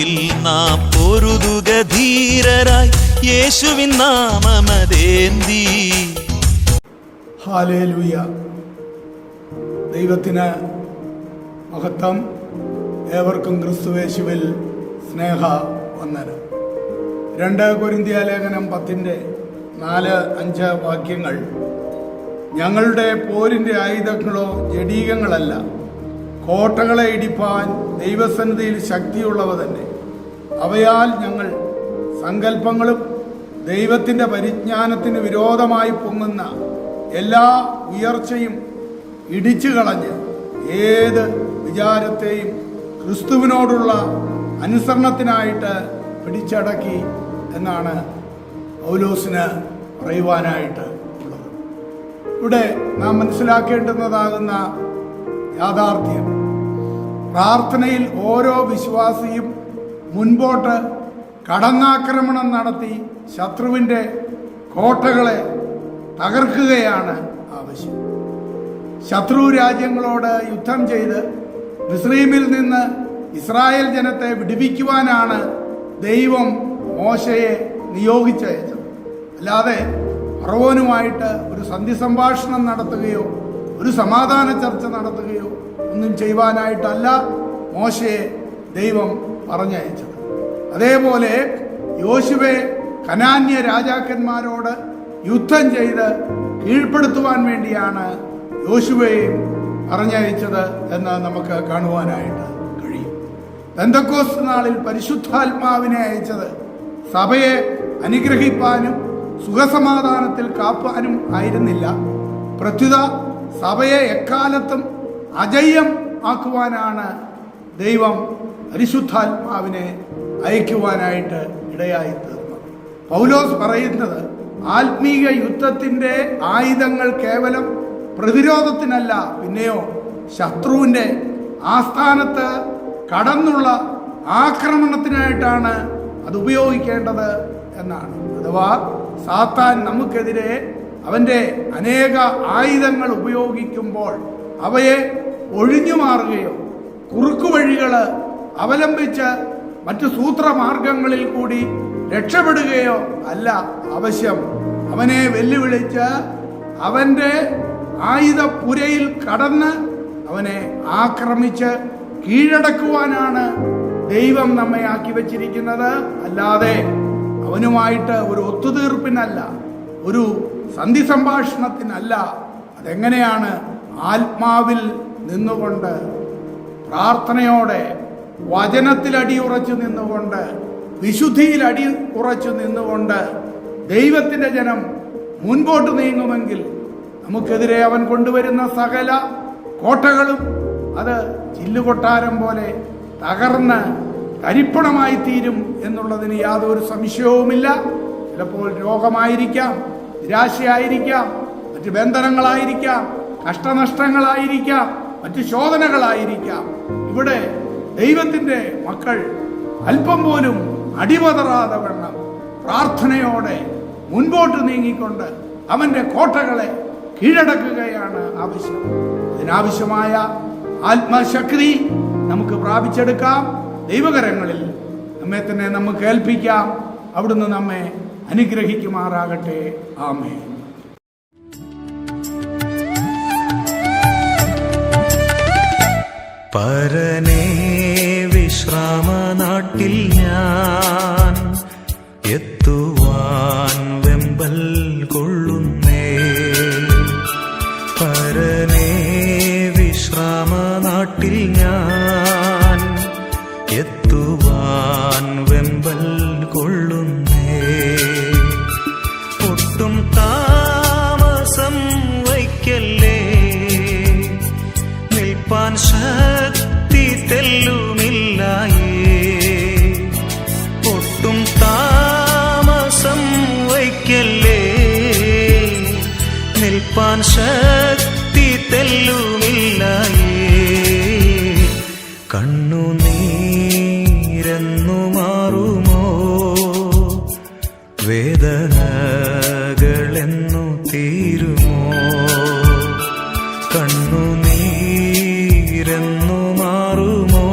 കളത്തിൽ നാം പൊരുതുക ധീരരായി യേശുവിൻ നാമമതേന്തി. ഹാലേലുയ. ദൈവത്തിന് മഹത്വം. ഏവർക്കും ക്രിസ്തുവേശുവിൽ സ്നേഹ വന്ദനം. രണ്ട് കൊരിന്തിയ ലേഖനം പത്തിന്റെ നാല് അഞ്ച് വാക്യങ്ങൾ. ഞങ്ങളുടെ പോരിന്റെ ആയുധങ്ങളോ ജഡീകങ്ങളല്ല. കോട്ടകളെ ഇടിപ്പാൻ ദൈവസന്നിധിയിൽ ശക്തിയുള്ളവ തന്നെ. അവയാൽ ഞങ്ങൾ സങ്കല്പങ്ങളും ദൈവത്തിന്റെ പരിജ്ഞാനത്തിന് വിരോധമായി പൊങ്ങുന്ന എല്ലാ ഉയർച്ചയും ഇടിച്ചു കളഞ്ഞ് ഏത് വിചാരത്തെയും ക്രിസ്തുവിനോടുള്ള അനുസരണത്തിനായിട്ട് പിടിച്ചടക്കി എന്നാണ് പൗലോസിന് പറയുവാനായിട്ട് ഉള്ളത്. ഇവിടെ നാം മനസ്സിലാക്കേണ്ടുന്നതാകുന്ന യാഥാർത്ഥ്യം. പ്രാർത്ഥനയിൽ ഓരോ വിശ്വാസിയും മുൻപോട്ട് കടന്നാക്രമണം നടത്തി ശത്രുവിന്റെ കോട്ടകളെ തകർക്കുകയാണ് ആവശ്യം. ശത്രു രാജ്യങ്ങളോട് യുദ്ധം ചെയ്ത് മിസ്രൈമിൽ നിന്ന് ഇസ്രായേൽ ജനത്തെ വിടുവിക്കുവാനാണ് ദൈവം മോശയെ നിയോഗിച്ചയച്ചത്. അല്ലാതെ ഫറവോനുമായിട്ട് ഒരു സന്ധി സംഭാഷണം നടത്തുകയോ ഒരു സമാധാന ചർച്ച നടത്തുകയോ ഒന്നും ചെയ്യുവാനായിട്ടല്ല മോശയെ ദൈവം പറഞ്ഞയച്ചത്. അതേപോലെ യോശുവെ കനാന്യ രാജാക്കന്മാരോട് യുദ്ധം ചെയ്ത് കീഴ്പ്പെടുത്തുവാൻ വേണ്ടിയാണ് യോശുവയും പറഞ്ഞയച്ചത് എന്ന് നമുക്ക് കാണുവാനായിട്ട് കഴിയും. ബന്ധക്കോസ് നാളിൽ പരിശുദ്ധാത്മാവിനെ അയച്ചത് സഭയെ അനുഗ്രഹിപ്പാനും സുഖസമാധാനത്തിൽ കാപ്പാനും ആയിരുന്നില്ല. പ്രത്യുത സഭയെ എക്കാലത്തും അജയ്യം ആക്കുവാനാണ് ദൈവം പരിശുദ്ധാത്മാവിനെ അയക്കുവാനായിട്ട് ഇടയായി തീർന്നത്. പൗലോസ് പറയുന്നത് ആത്മീക യുദ്ധത്തിന്റെ ആയുധങ്ങൾ കേവലം പ്രതിരോധത്തിനല്ല പിന്നെയോ ശത്രുവിന്റെ ആസ്ഥാനത്ത് കടന്നുള്ള ആക്രമണത്തിനായിട്ടാണ് അത് ഉപയോഗിക്കേണ്ടത് എന്നാണ്. അഥവാ സാത്താൻ നമുക്കെതിരെ അവന്റെ അനേക ആയുധങ്ങൾ ഉപയോഗിക്കുമ്പോൾ അവയെ ഒഴിഞ്ഞു മാറുകയോ കുറുക്കുവഴികൾ അവലംബിച്ച് മറ്റു സൂത്രമാർഗങ്ങളിൽ കൂടി രക്ഷപ്പെടുകയോ അല്ല ആവശ്യം. അവനെ വെല്ലുവിളിച്ച് അവന്റെ ആയുധപുരയിൽ കടന്ന് അവനെ ആക്രമിച്ച് കീഴടക്കുവാനാണ് ദൈവം നമ്മെ ആക്കി വച്ചിരിക്കുന്നത്. അല്ലാതെ അവനുമായിട്ട് ഒരു ഒത്തുതീർപ്പിനല്ല. ഒരു സന്ധി സംഭാഷണത്തിനല്ല അതെങ്ങനെയാണ് ആത്മാവിൽ നിന്നുകൊണ്ട് പ്രാർത്ഥനയോടെ വചനത്തിൽ അടിയുറച്ചു നിന്നുകൊണ്ട് വിശുദ്ധിയിൽ അടി ഉറച്ചു നിന്നുകൊണ്ട് ദൈവത്തിന്റെ ജനം മുൻപോട്ട് നീങ്ങുമെങ്കിൽ നമുക്കെതിരെ അവൻ കൊണ്ടുവരുന്ന സകല കോട്ടകളും അത് ചില്ലുകൊട്ടാരം പോലെ തകർന്ന് തരിപ്പണമായി തീരും എന്നുള്ളതിന് യാതൊരു സംശയവുമില്ല. ചിലപ്പോൾ രോഗമായിരിക്കാം നിരാശയായിരിക്കാം മറ്റ് ബന്ധനങ്ങളായിരിക്കാം കഷ്ടനഷ്ടങ്ങളായിരിക്കാം മറ്റ് ശോധനകളായിരിക്കാം. ഇവിടെ ദൈവത്തിന്റെ മക്കൾ അല്പം പോലും അടിപതറാതെ വണ്ണം പ്രാർത്ഥനയോടെ മുൻപോട്ട് നീങ്ങിക്കൊണ്ട് അവന്റെ കോട്ടകളെ കീഴടക്കുകയാണ് ആവശ്യം. അതിനാവശ്യമായ ആത്മശക്തി നമുക്ക് പ്രാപിച്ചെടുക്കാം. ദൈവകരങ്ങളിൽ നമ്മെ തന്നെ നമുക്ക് ഏൽപ്പിക്കാം. അവിടുന്ന് നമ്മെ അനുഗ്രഹിക്കുമാറാകട്ടെ. ആമേ പരനേ വിശ്രാമനാട്ടിൽ ഞാൻ എത്തുവാൻ വെമ്പൽ കൊള്ളുന്നേ. പരനേ വിശ്രാമനാട്ടിൽ ഞാൻ എത്തുവാൻ വെമ്പൽ കൊള്ളുന്നേ. തീരുമോ കണ്ണു മാറുമോ?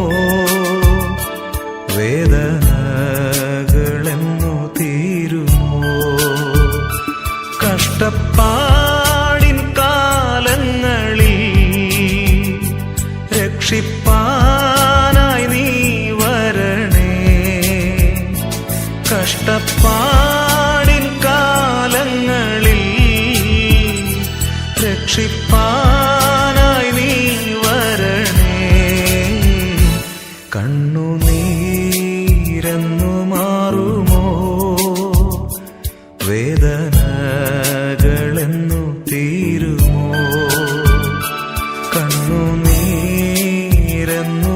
തീരുമോ? കഷ്ടപ്പാടിൻ കാലങ്ങളിൽ നീ വരണേ. കഷ്ടപ്പാ രക്ഷിപ്പാനായി നീ വരണേ. കണ്ണു നീരന്നു മാറുമോ? വേദനകളെന്നു തീരുമോ? കണ്ണു നീരന്നു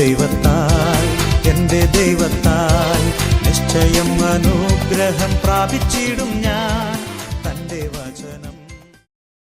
ദൈവത്താൽ എന്റെ ദൈവത്താൽ നിശ്ചയം അനുഗ്രഹം പ്രാപിച്ചിടും ഞാൻ.